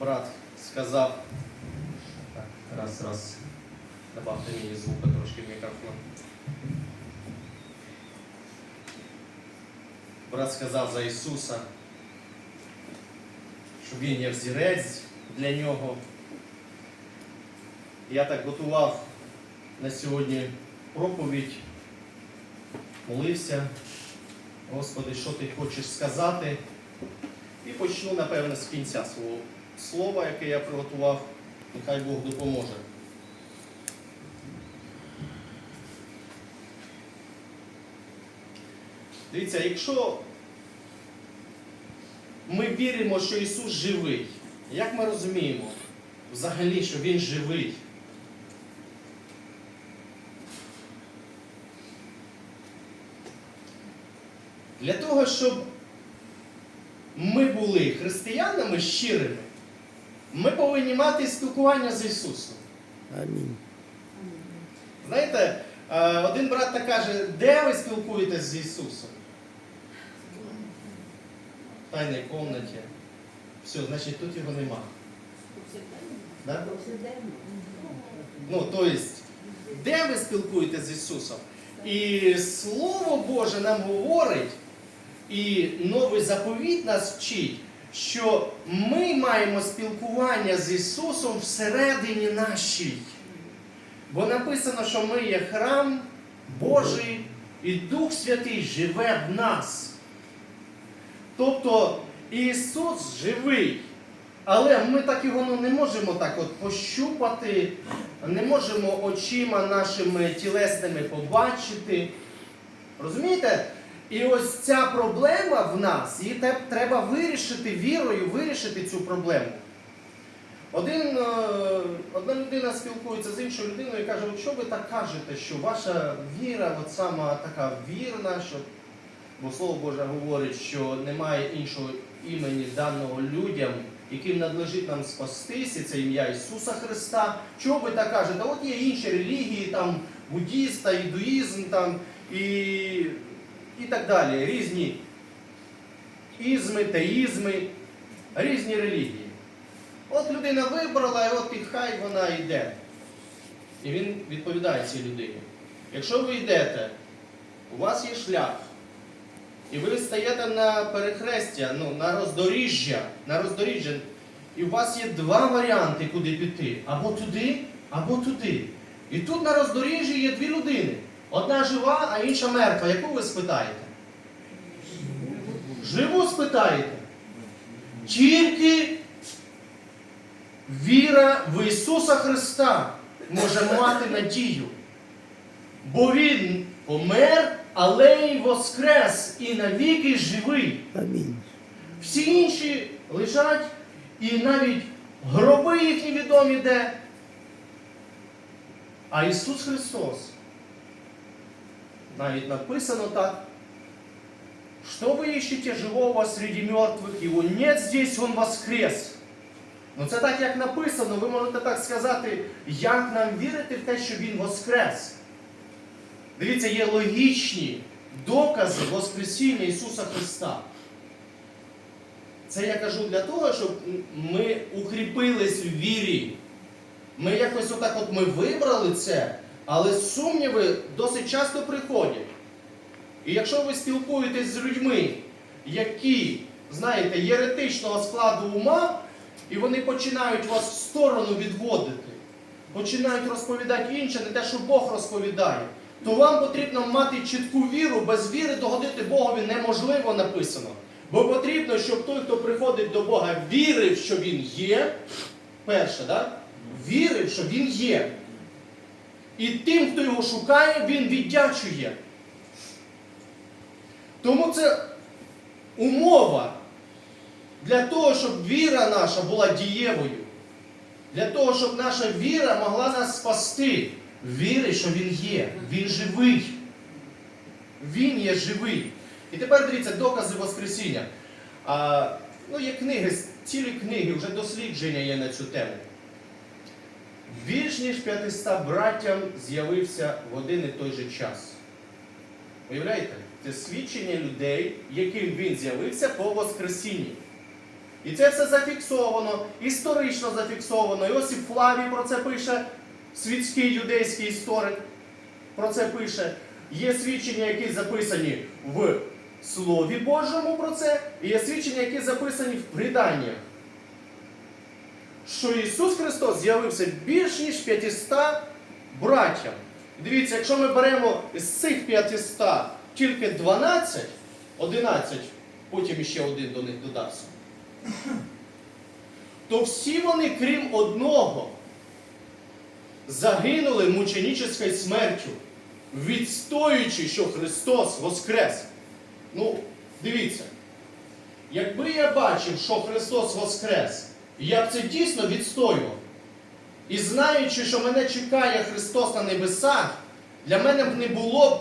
брат сказав. Так, раз, раз. Добавте мені звука трошки в мікрофон. Брат сказав за Ісуса, що Він є взірець для нього. Я так готував на сьогодні проповідь, молився. Господи, що ти хочеш сказати? І почну, напевно, з кінця свого слова, яке я приготував. Нехай Бог допоможе. Дивіться, якщо ми віримо, що Ісус живий, як ми розуміємо взагалі, що Він живий? Для того, щоб ми були християнами щирими, ми повинні мати спілкування з Ісусом. Амінь. Знаєте, е, один брат так каже, де ви спілкуєтесь з Ісусом? В тайній кімнаті. Все, значить тут його нема. Да? Ну, то есть, де ви спілкуєтесь з Ісусом? І Слово Боже нам говорить, і новий заповіт нас вчить, що ми маємо спілкування з Ісусом всередині нашій. Бо написано, що ми є храм Божий, і Дух Святий живе в нас. Тобто Ісус живий. Але ми так його ну, не можемо так от пощупати, не можемо очима нашими тілесними побачити. Розумієте? І ось ця проблема в нас, її треба вирішити вірою, вирішити цю проблему. Один, е, одна людина спілкується з іншою людиною і каже, що ви так кажете, що ваша віра, от сама така вірна, що бо Слово Боже говорить, що немає іншого імені даного людям, яким надлежить нам спастися, це ім'я Ісуса Христа. Чого ви так кажете? От є інші релігії, там буддіста, індуїзм там, і, і так далі. Різні ізми, теїзми, різні релігії. От людина вибрала, і от і хай вона йде. І він відповідає цій людині. Якщо ви йдете, у вас є шлях, і ви стаєте на перехрестя, ну, на роздоріжжя, на роздоріжжя, і у вас є два варіанти, куди піти. Або туди, або туди. І тут на роздоріжжі є дві людини. Одна жива, а інша мертва. Яку ви спитаєте? Живу спитаєте. Тільки віра в Ісуса Христа може мати надію. Бо Він помер, але й воскрес і навіки живий. Амінь. Всі інші лежать, і навіть гроби їхні відомі де. А Ісус Христос, навіть написано так, что вы ищете живого среди мертвых, его нет здесь, он воскрес. Ну це так, як написано, ви можете так сказати, як нам вірити в те, що Він воскрес. Дивіться, є логічні докази Воскресіння Ісуса Христа. Це я кажу для того, щоб ми укріпились в вірі. Ми якось отак от ми вибрали це, але сумніви досить часто приходять. І якщо ви спілкуєтесь з людьми, які, знаєте, єретичного складу ума, і вони починають вас в сторону відводити, починають розповідати інше, не те, що Бог розповідає, то вам потрібно мати чітку віру, без віри догодити Богові неможливо написано. Бо потрібно, щоб той, хто приходить до Бога, вірив, що Він є. Перше, да? вірив, що Він є. І тим, хто його шукає, він віддячує. Тому це умова для того, щоб віра наша була дієвою. Для того, щоб наша віра могла нас спасти. Віри, що Він є. Він живий. Він є живий. І тепер дивіться, докази Воскресіння. А, ну, є книги, цілі книги, вже дослідження є на цю тему. Більш ніж 500 братям з'явився в один і той же час. Уявляєте? Це свідчення людей, яким він з'явився по Воскресінні. І це все зафіксовано, історично зафіксовано. Іосиф Флавій про це пише, світський юдейський історик про це пише. Є свідчення, які записані в Слові Божому про це, і є свідчення, які записані в приданнях. Що Ісус Христос з'явився більш ніж 500 братям. Дивіться, якщо ми беремо з цих 500 тільки 12, 11, потім ще один до них додався, то всі вони, крім одного, загинули мученическою смертю, відстоюючи, що Христос Воскрес. Ну, дивіться, якби я бачив, що Христос Воскрес, я б це дійсно відстоював. І знаючи, що мене чекає Христос на небесах, для мене б не було б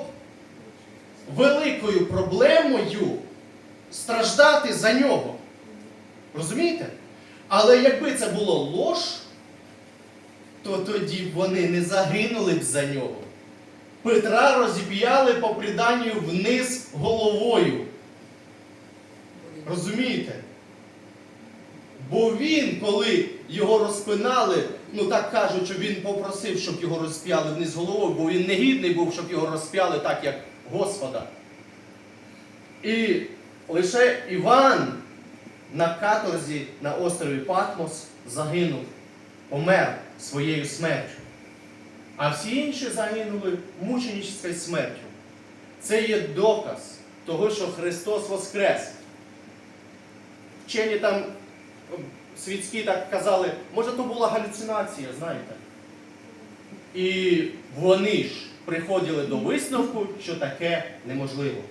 великою проблемою страждати за нього. Розумієте? Але якби це було лож, то тоді б вони не загинули б за нього. Петра розіп'яли по приданню вниз головою. Розумієте? Бо він, коли його розпинали, ну так кажуть, що він попросив, щоб його розп'яли вниз головою, бо він негідний був, щоб його розп'яли так, як Господа. І лише Іван на каторзі на острові Патмос загинув, помер своєю смертю. А всі інші загинули мученическою смертю. Це є доказ того, що Христос Воскрес. Вчені там світські так казали, може то була галюцинація, знаєте. І вони ж приходили до висновку, що таке неможливо.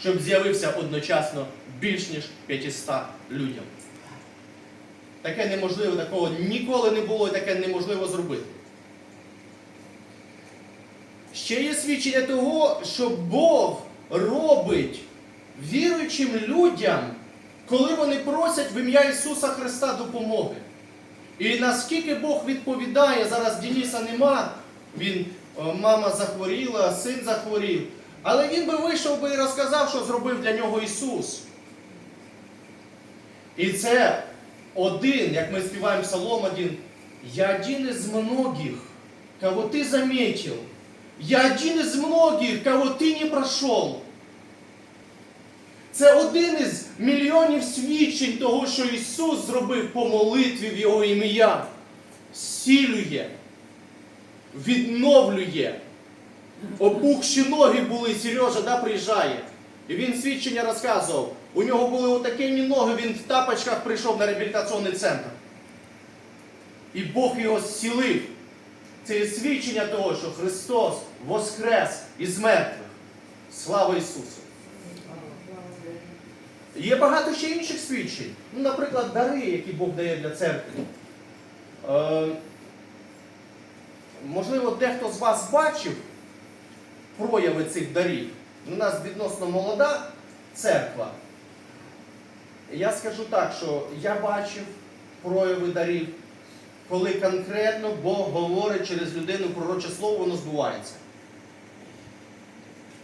Щоб з'явився одночасно більш ніж 500 людям. Таке неможливо, такого ніколи не було і таке неможливо зробити. Ще є свідчення того, що Бог робить віруючим людям, коли вони просять в ім'я Ісуса Христа допомоги. І наскільки Бог відповідає, зараз Дениса нема, він, е, мама захворіла, син захворів. Але він би вийшов би і розказав, що зробив для нього Ісус. І це один, як ми співаємо Псалом один, я один из многих, кого ты заметил. Я один из многих, кого ти не пройшов. Це один із мільйонів свідчень того, що Ісус зробив по молитві в Його ім'я. Зцілює, відновлює. Опухші ноги були, Сережа да, приїжджає. І він свідчення розказував. У нього були отакі ноги, він в тапочках прийшов на реабілітаційний центр. І Бог його зцілив. Це є свідчення того, що Христос воскрес із мертвих. Слава Ісусу! Є багато ще інших свідчень. Ну, наприклад, дари, які Бог дає для церкви. Е, можливо, дехто з вас бачив прояви цих дарів. У нас відносно молода церква. Я скажу так, що я бачив прояви дарів, коли конкретно Бог говорить через людину пророче слово, воно збувається.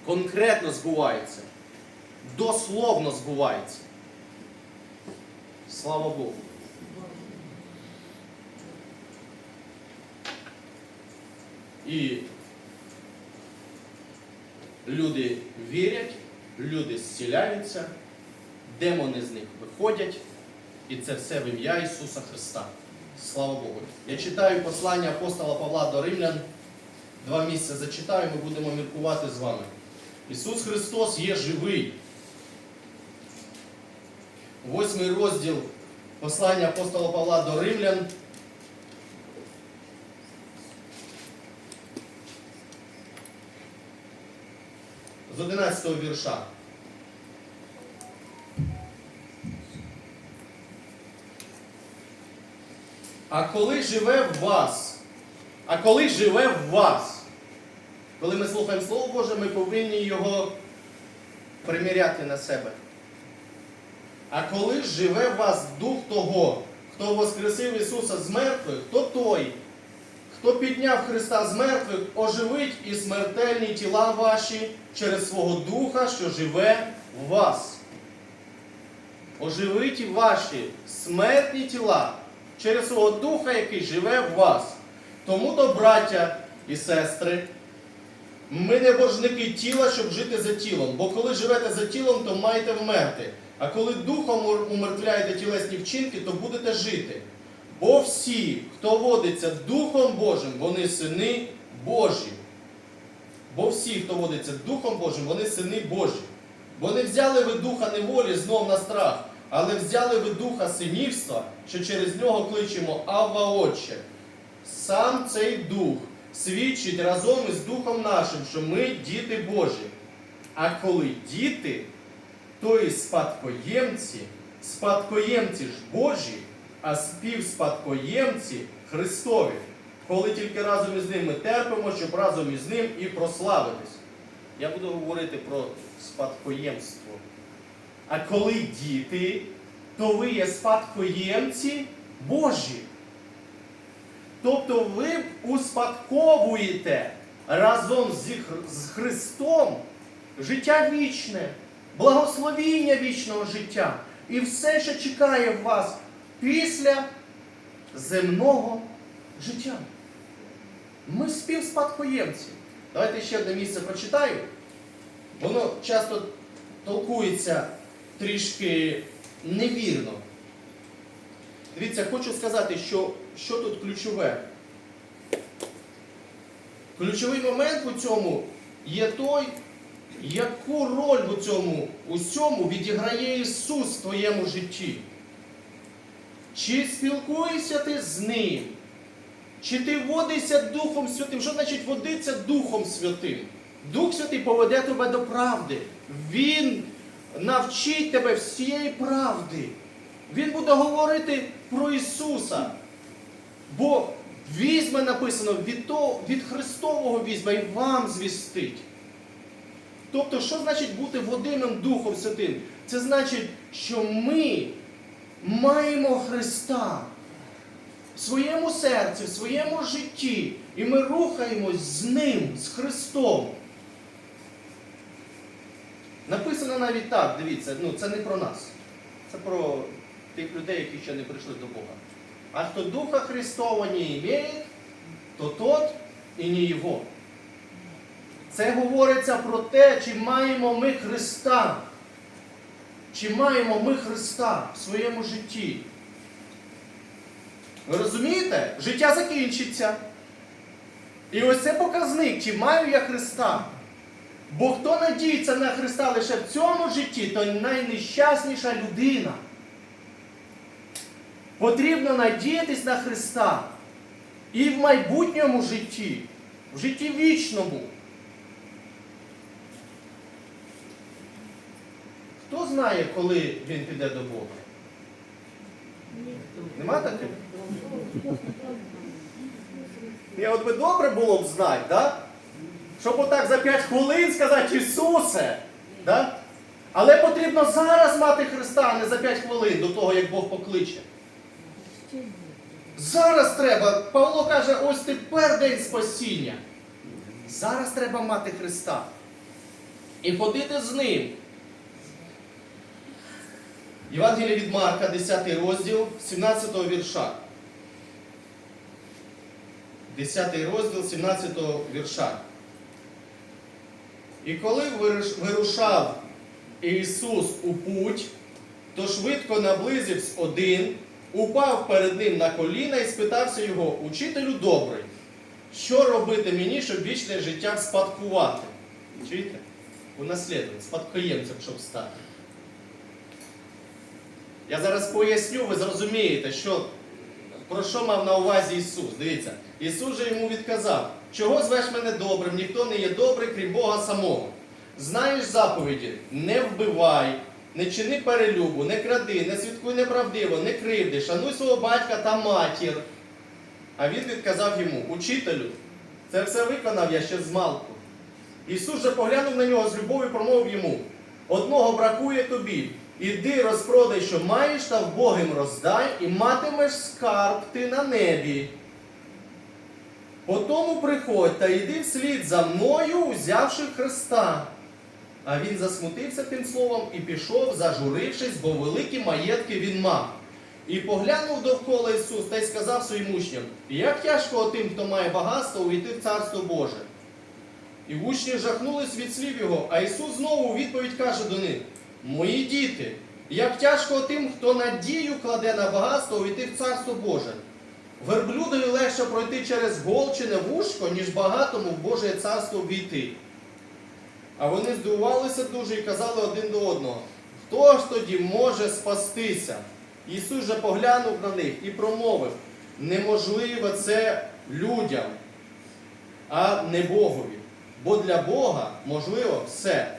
Конкретно збувається. Дословно збувається. Слава Богу. І люди вірять, люди зціляються, демони з них виходять, і це все в ім'я Ісуса Христа. Слава Богу. Я читаю послання апостола Павла до Римлян. Два місця зачитаю, ми будемо міркувати з вами. Ісус Христос є живий. Восьмий розділ послання апостола Павла до Римлян. З 11 вірша. А коли живе в вас, а коли живе в вас, коли ми слухаємо Слово Боже, ми повинні його приміряти на себе. А коли живе в вас Дух того, хто воскресив Ісуса з мертвих, то той, хто підняв Христа з мертвих, оживить і смертельні тіла ваші через свого Духа, що живе в вас. оживить ваші смертні тіла через свого Духа, який живе в вас. Тому то, браття і сестри, ми не божники тіла, щоб жити за тілом. Бо коли живете за тілом, то маєте вмерти. А коли духом умертвляєте тілесні вчинки, то будете жити. Бо всі, хто водиться Духом Божим, вони сини Божі. Бо всі, хто водиться Духом Божим, вони сини Божі. Бо не взяли ви духа неволі знов на страх, але взяли ви духа синівства, що через нього кличемо Авва Отче. Сам цей дух свідчить разом із Духом нашим, що ми діти Божі. А коли діти, то і спадкоємці, спадкоємці ж Божі, а співспадкоємці Христові, коли тільки разом із ним ми терпимо, щоб разом із ним і прославитись. Я буду говорити про спадкоємство. А коли діти, то ви є спадкоємці Божі. Тобто ви успадковуєте разом з Христом життя вічне, благословіння вічного життя і все, що чекає вас після земного життя. Ми співспадкоємці. Давайте ще одне місце прочитаю. Воно часто толкується трішки невірно. Дивіться, хочу сказати, що, що тут ключове. Ключовий момент у цьому є той, яку роль у цьому усьому відіграє Ісус в твоєму житті. Чи спілкуєшся ти з Ним? Чи ти водишся Духом Святим? Що значить водиться Духом Святим? Дух Святий поведе тебе до правди. Він навчить тебе всієї правди. Він буде говорити про Ісуса. Бо візьме написано від, того, від Христового візьме і вам звістить. Тобто, що значить бути водимим Духом Святим? Це значить, що ми маємо Христа в своєму серці, в своєму житті, і ми рухаємось з Ним, з Христом. Написано навіть так, дивіться, ну це не про нас. Це про тих людей, які ще не прийшли до Бога. А хто Духа Христова не имеет, то тот і не Його. Це говориться про те, чи маємо ми Христа. Чи маємо ми Христа в своєму житті. Ви розумієте? Життя закінчиться. І ось це показник, чи маю я Христа. Бо хто надіється на Христа лише в цьому житті, то найнещасніша людина. Потрібно надіятись на Христа і в майбутньому житті, в житті вічному. Хто знає, коли він піде до Бога? Нема таких? Ні, от би добре було б знати, да? щоб отак за 5 хвилин сказати Ісусе. Да? Але потрібно зараз мати Христа, а не за 5 хвилин до того, як Бог покличе. Зараз треба. Павло каже, ось тепер день спасіння. Зараз треба мати Христа. І ходити з ним. Євангеліє від Марка, 10 розділ, 17 вірша. 10 розділ 17 вірша. І коли вирушав Ісус у путь, то швидко наблизився один, упав перед ним на коліна і спитався його, учителю добрий, що робити мені, щоб вічне життя вспадкувати? Чуєте? Унаслідувати, спадкоємцем, щоб стати. Я зараз поясню, ви зрозумієте, що, про що мав на увазі Ісус. Дивіться, Ісус же йому відказав, чого звеш мене добрим, ніхто не є добрий, крім Бога самого. Знаєш заповіді, не вбивай, не чини перелюбу, не кради, не свідкуй неправдиво, не кривди, шануй свого батька та матір. А він відказав йому, учителю, це все виконав я ще з малку. Ісус же поглянув на нього з любов'ю і промовив йому: одного бракує тобі. Іди розпродай, що маєш, та вбогим роздай, і матимеш скарб ти на небі. Потому приходь та йди вслід за мною, узявши Христа. А він засмутився тим словом і пішов, зажурившись, бо великі маєтки він мав. І поглянув довкола Ісус та й сказав своїм учням, як тяжко тим, хто має багатство, увійти в Царство Боже. І учні жахнулись від слів його, а Ісус знову у відповідь каже до них: Мої діти, як тяжко тим, хто надію кладе на багатство, увійти в Царство Боже. Верблюдові легше пройти через голчине вушко, ніж багатому в Боже царство війти. А вони здивувалися дуже і казали один до одного: Хто ж тоді може спастися? Ісус же поглянув на них і промовив: неможливо це людям, а не Богові. Бо для Бога можливо все.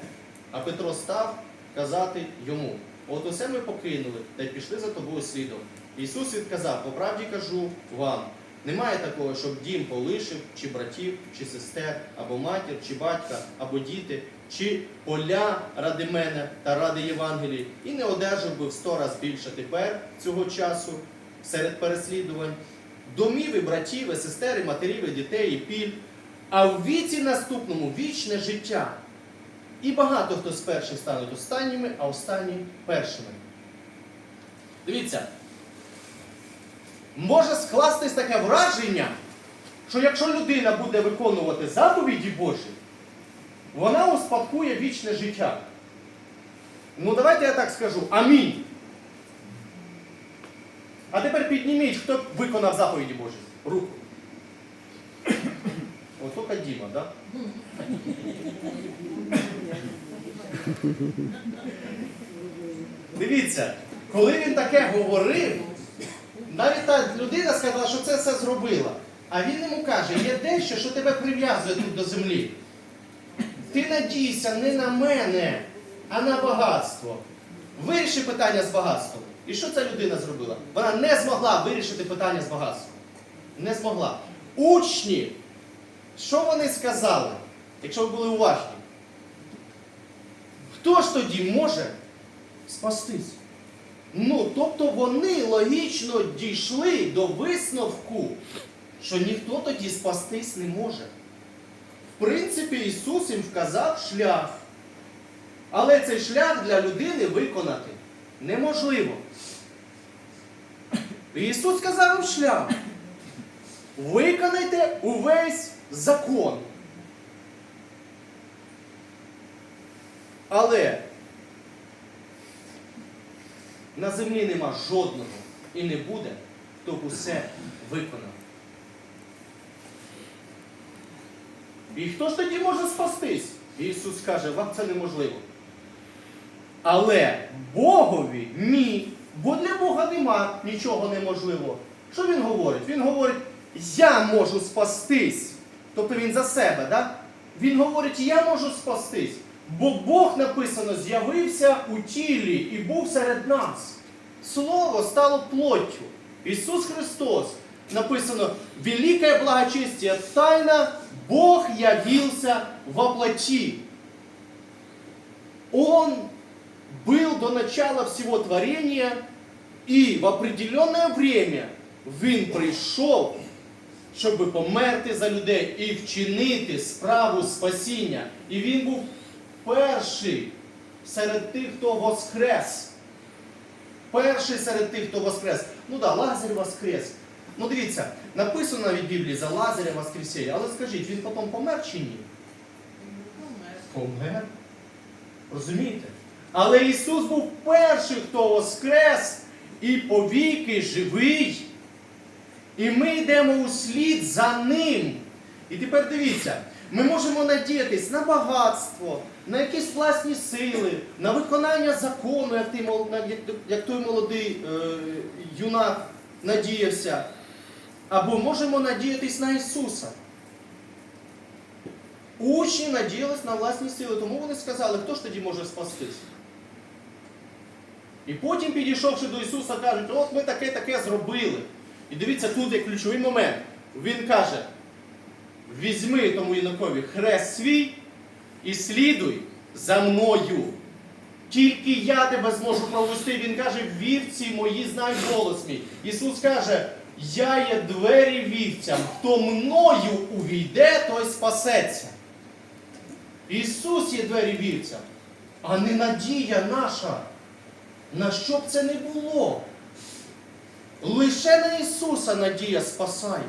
А Петро став казати йому: От усе ми покинули та й пішли за тобою слідом. Ісус відказав, по правді кажу вам, немає такого, щоб дім полишив, чи братів, чи сестер, або матір, чи батька, або діти, чи поля ради мене та ради Євангелії, і не одержав би в сто раз більше тепер цього часу серед переслідувань, домів і братів, і сестер, і матерів, і дітей, і піль, а в віці наступному вічне життя. І багато хто з перших стануть останніми, а останні першими. Дивіться, може скластись таке враження, що якщо людина буде виконувати заповіді Божі, вона успадкує вічне життя. Ну, давайте я так скажу. Амінь. А тепер підніміть, хто виконав заповіді Божі. Руку. Діма, так? Да? Дивіться, коли він таке говорив, навіть та людина сказала, що це все зробила. А він йому каже, є дещо, що тебе прив'язує тут до землі. Ти надійся не на мене, а на багатство. Виріши питання з багатством. І що ця людина зробила? Вона не змогла вирішити питання з багатством. Не змогла. Учні, що вони сказали, якщо ви були уважні? Хто ж тоді може спастись? Ну, тобто вони логічно дійшли до висновку, що ніхто тоді спастись не може. В принципі, Ісус їм вказав шлях. Але цей шлях для людини виконати неможливо. Ісус сказав їм шлях. Виконайте увесь закон. Але на землі нема жодного і не буде, хто б усе виконав. І хто ж тоді може спастись? Ісус каже, вам це неможливо. Але Богові ні. Бо для Бога нема нічого неможливого. Що він говорить? Він говорить, я можу спастись. Тобто він за себе, так? Він говорить, я можу спастись. Бо Бог написано з'явився у тілі і був серед нас. Слово стало плоттю. Ісус Христос. Написано, великое благочестие, тайна, Бог явился во плоти. Он был до начала всего творения, и в определенное время Він прийшов, щоб померти за людей і вчинити справу спасіння. І він був перший серед тих, хто воскрес. Перший серед тих, хто воскрес. Ну так, да, Лазар воскрес. Ну дивіться, написано навіть в Біблії за Лазаря Воскресіння, але скажіть, він потім помер чи ні? Помер. Розумієте? Але Ісус був перший, хто воскрес і повіки живий. І ми йдемо у слід за ним. І тепер дивіться, ми можемо надіятись на багатство, на якісь власні сили, на виконання закону, як той, як той молодий е, юнак надіявся. Або можемо надіятись на Ісуса. Учні надіялись на власні сили, тому вони сказали, хто ж тоді може спастись? І потім, підійшовши до Ісуса, кажуть, от ми таке-таке зробили. І дивіться, тут є ключовий момент. Він каже: візьми тому юнакові хрест свій і слідуй за мною. Тільки я тебе зможу провести. Він каже, вівці мої знають голос мій. Ісус каже, я є двері вівцям, хто мною увійде, той спасеться. Ісус є двері вівцям. а не надія наша. На що б це не було? Лише на Ісуса надія спасає.